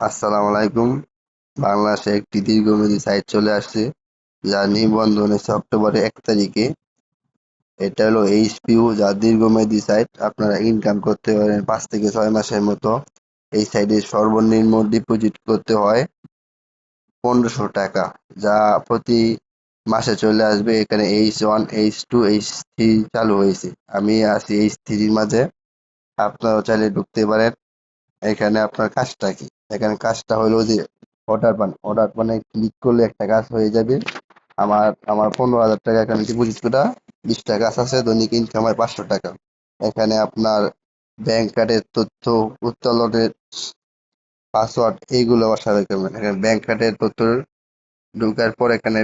আসসালামু আলাইকুম। বাংলাদেশে একটি দীর্ঘমেয়াদী সাইট চলে আসছে, যার নিবন্ধন হচ্ছে অক্টোবরের এক তারিখে। এটা হলো এইচপিউ যা দীর্ঘমেয়াদী সাইট, আপনারা ইনকাম করতে পারেন পাঁচ থেকে ছয় মাসের মতো। এই সাইটে সর্বনিম্ন ডিপোজিট করতে হয় পনেরোশো টাকা, যা প্রতি মাসে চলে আসবে। এখানে H one, H two, H three চালু হয়েছে। আমি আছি এইচ থ্রির মাঝে, আপনারাও চাইলে ঢুকতে পারেন। এখানে আপনার কাজটা কি? এখানে কাজটা হলো যে অর্ডার পান অর্ডার পানে ক্লিক করলে একটা কাজ হয়ে যাবে। আমার আমার পনেরো হাজার টাকা এখানে ডিপোজিট করা বিশটা কাজ আছে, দৈনিক ইনকাম হয় পাঁচশো টাকা। এখানে আপনার ব্যাংক কার্ডের তথ্য, উত্তোলনের পাসওয়ার্ড এইগুলো বসাবে করবেন। এখানে ব্যাংক কার্ডের তথ্য ঢোকার পর এখানে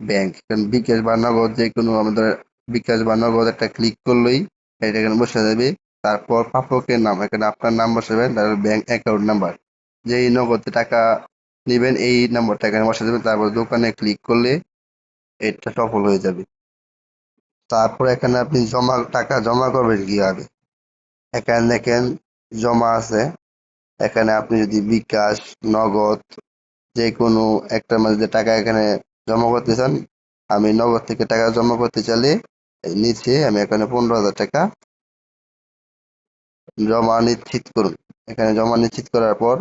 ব্যাংক বিকাশ বা নগদ যে কোনো আমাদের বিকাশ বা নগদ একটা ক্লিক করলেই এটা এখানে বসে যাবে। তারপর প্রাপকের নাম, এখানে আপনার নাম বসাবেন, তারপর ব্যাংক অ্যাকাউন্ট নাম্বার যেই নগদে টাকা নেবেন, এই নাম্বারটা এখানে বসে দেবেন তারপর দোকানে ক্লিক করলে এটা সফল হয়ে যাবে। তারপর এখানে আপনি জমা, টাকা জমা করবেন কীভাবে? এখানে দেখেন জমা আছে। এখানে আপনি যদি বিকাশ, নগদ যে কোনো একটার মধ্যে টাকা এখানে জমা করতে চান, আমি নগদ থেকে টাকা জমা করতে চাইলে নিচে আমি এখানে পনেরো হাজার টাকা জমা নিশ্চিত করুন। এখানে জমা নিশ্চিত করার পর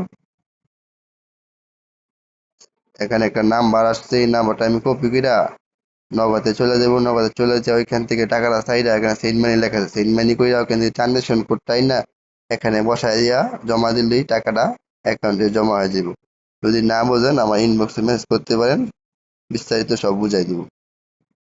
এখানে একটা নাম্বার আসছে, এই নাম্বারটা আমি কপি করে নবাতে চলে যাব নবাতে চলে যাই ওইখান থেকে টাকাটা চাইরা এখানে সেন্ট মানি লেখা আছে। সেন্ট মানি কইরা ওখান থেকে ট্রানজাকশন কোডটাই না এখানে বসাই দিয়া জমা দিলেই টাকাটা অ্যাকাউন্টে জমা হয়ে যাবে যদি না বোঝেন, আমার ইনবক্সে মেসেজ করতে পারেন, বিস্তারিত সব বুঝাই দিব।